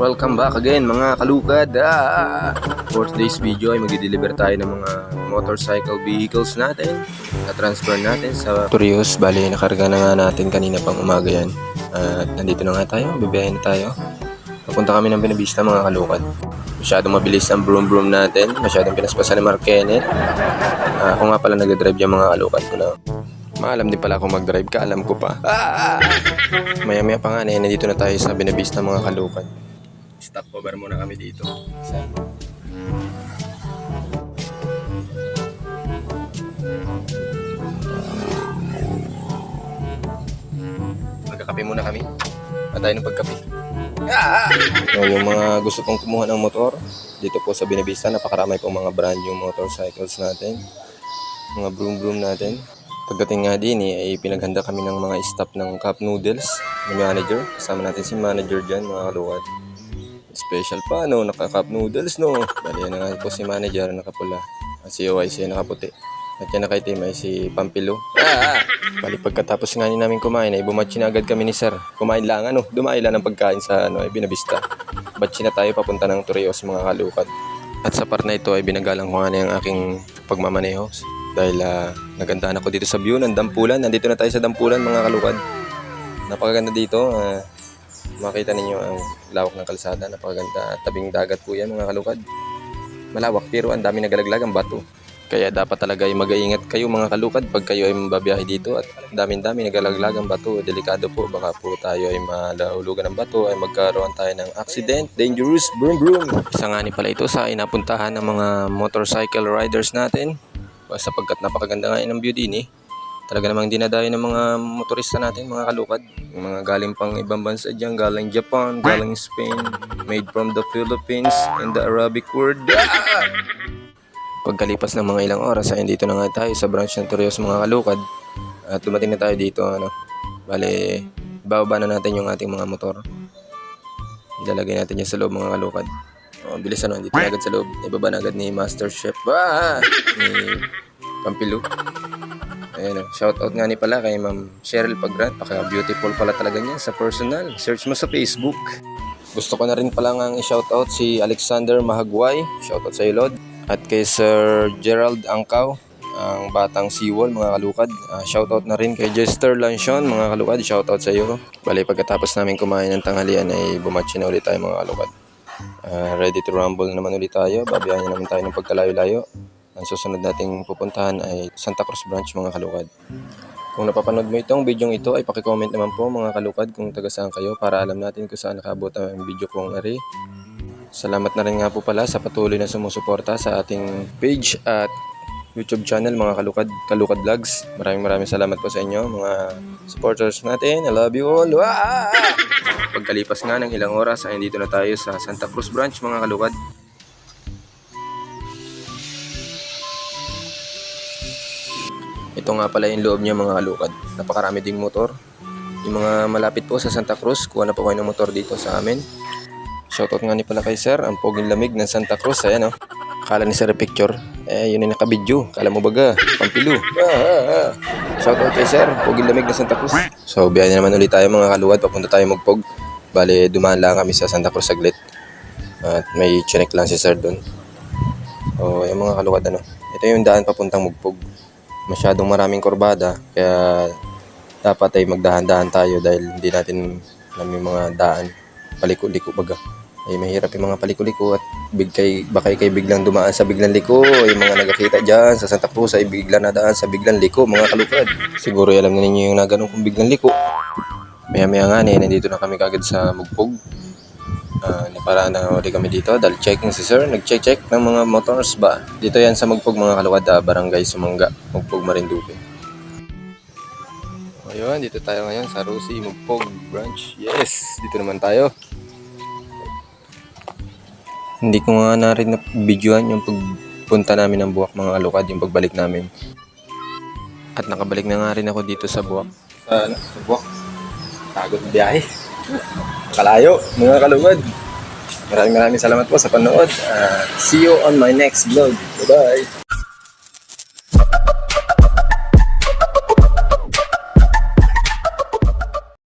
Welcome back again mga kalukad. Ah, for today's video ay magdi-deliver tayo ng mga motorcycle vehicles natin na transfer natin sa Torios. Bali, nakarga na nga natin kanina pang umaga yan. At nandito na nga tayo, bibiyahin na tayo. Papunta kami ng Binabista mga kalukad. Masyadong mabilis ang broom broom natin. Masyadong pinaspasan ni Mark Kenneth. Ah, ako nga pala nagdadrive yung mga kalukad ko na. Maalam din pala akong mag-drive ka, alam ko pa. Ah! Maya maya pa nga, eh, nandito na tayo sa Binabista mga kalukad. Stop over muna kami dito. Sa Magkakape muna kami. At tayo ng pagkape. So, yung mga gusto pong kumuha ng motor, dito po sa Binabista, napakarami pong mga brand new motorcycles natin. Mga broom broom natin. Pagdating nga din eh, ay pinaghanda kami ng mga staff ng Cup Noodles ng manager. Kasama natin si manager dyan, mga kaluwad. Special pa, no? Naka-cup noodles, no? Bali, na nga po si manager, nakapula. At si OIC, nakaputi. At yan na kay team ay si Pampilo. Ah! Bali, pagkatapos nga namin kumain, ay bumatchi na agad kami ni sir. Kumain lang, ano? Dumain lang ng pagkain sa, ano, ay binabista. Batchi na tayo papunta ng Torreos, mga kalukad. At sa part na ito ay binagalang ko nga na yung aking pagmamaneho. Dahil ah, nagandaan ako dito sa view ng Dampulan. Nandito na tayo sa Dampulan, mga kalukad. Napakaganda dito. ah, makita ninyo ang lawak ng kalsada. Napakaganda. Tabing dagat po yan, mga kalukad. Malawak pero ang dami nagalaglag ang bato. Kaya dapat talaga ay mag-iingat kayo mga kalukad pag kayo ay mababiyahe dito at daming-dami nagalaglag ang bato. Delikado po, baka po tayo ay malahulugan ng bato ay magkaroon tayo ng accident. Dangerous, broom broom. Isa nga ni pala ito sa inapuntahan ng mga motorcycle riders natin sapagkat napakaganda nga ng view din eh. Talaga namang dinadayo ng mga motorista natin, mga kalukad. Yung mga galing pang ibang bansa dyan, galing Japan, galing Spain, made from the Philippines in the Arabic word. Ah! Pagkalipas ng mga ilang oras ay dito na nga tayo sa branch ng Torreos mga kalukad. At dumating na tayo dito, ano. Bale, bababa na natin yung ating mga motor. Ilalagay natin yan sa loob mga kalukad. Oh, bilis ano, dito agad sa loob. Ibaba na agad ni Master Chef. Ah! Ni Pampilo. Ayan o. Shoutout nga ni pala kay Ma'am Cheryl Pagrat. Paka beautiful pala talaga niya sa personal. Search mo sa Facebook. Gusto ko na rin pala nga i-shoutout si Alexander Mahagway. Shoutout sa Lord. At kay Sir Gerald Angkaw, ang batang Seawall, mga kalukad. Ah, shoutout na rin kay Jester Lanchon, mga kalukad. Shoutout sa iyo. Bali, pagkatapos namin kumain ng tanghalian ay bumatch na ulit tayo, mga kalukad. Ah, ready to rumble naman ulit tayo. Babiyahin naman tayo ng pagkalayo-layo. Ang susunod nating pupuntahan ay Santa Cruz Branch, mga kalukad. Kung napapanood mo itong video ito, ay pakicomment naman po mga kalukad kung taga saan kayo para alam natin kung saan nakabot ang video kong ari. Salamat na rin nga po pala sa patuloy na sumusuporta sa ating page at YouTube channel mga kalukad, kalukad vlogs. Maraming maraming salamat po sa inyo mga supporters natin. I love you all. Wah! Pagkalipas nga ng ilang oras ay dito na tayo sa Santa Cruz Branch mga kalukad. Ito nga pala yung loob niya mga kalukad. Napakarami ding motor. Yung mga malapit po sa Santa Cruz, kuha na po kayo ng motor dito sa amin. Shoutout nga ni pala kay Sir, ang poging lamig ng Santa Cruz. Ayan oh. Kala ni Sir picture. Eh, yun yung nakabidyo. Kala mo baga, pampilo. Ah. Shoutout kay Sir, poging lamig ng Santa Cruz. So, biyahe naman ulit tayo mga kaluwad. Papunta tayo magpog. Bale, dumaan lang kami sa Santa Cruz saglit. At may chinek lang si Sir doon. O, yung mga kaluwad ano. Ito yung daan papuntang Mugpog. Masyadong maraming kurbada. Kaya dapat ay magdahan-dahan tayo dahil hindi natin alam yung mga daan. Paliko-liko baga. Ay mahirap yung mga paliko-liko at big kay, baka kay biglang dumaan sa biglang liko. Yung mga nagkakita dyan sa Santa Cruz ay biglang nadaan sa biglang liko mga kalukad. Siguro alam na ninyo yung naganon kung biglang liko. Maya-maya nga ni, nandito na kami kagad sa Mugpog. Ah, para na uli kami dito dahil checking si sir, nag-check-check ng mga motors ba. Dito yan sa Mugpog mga kalukad, ah, barangay Sumangga, Mugpog Marinduque. Ayun, dito tayo ngayon sa Rosie Mugpog branch. Yes, dito naman tayo. Hindi ko nga na rin na-videoan yung pagpunta namin ng buwak mga kalukad, yung pagbalik namin. At nakabalik na nga rin ako dito sa buwak. Sa, sa buwak. Pagod na biyahe kalayo, mga kalugod. Maraming maraming salamat po sa panood. Uh, see you on my next vlog. Bye-bye!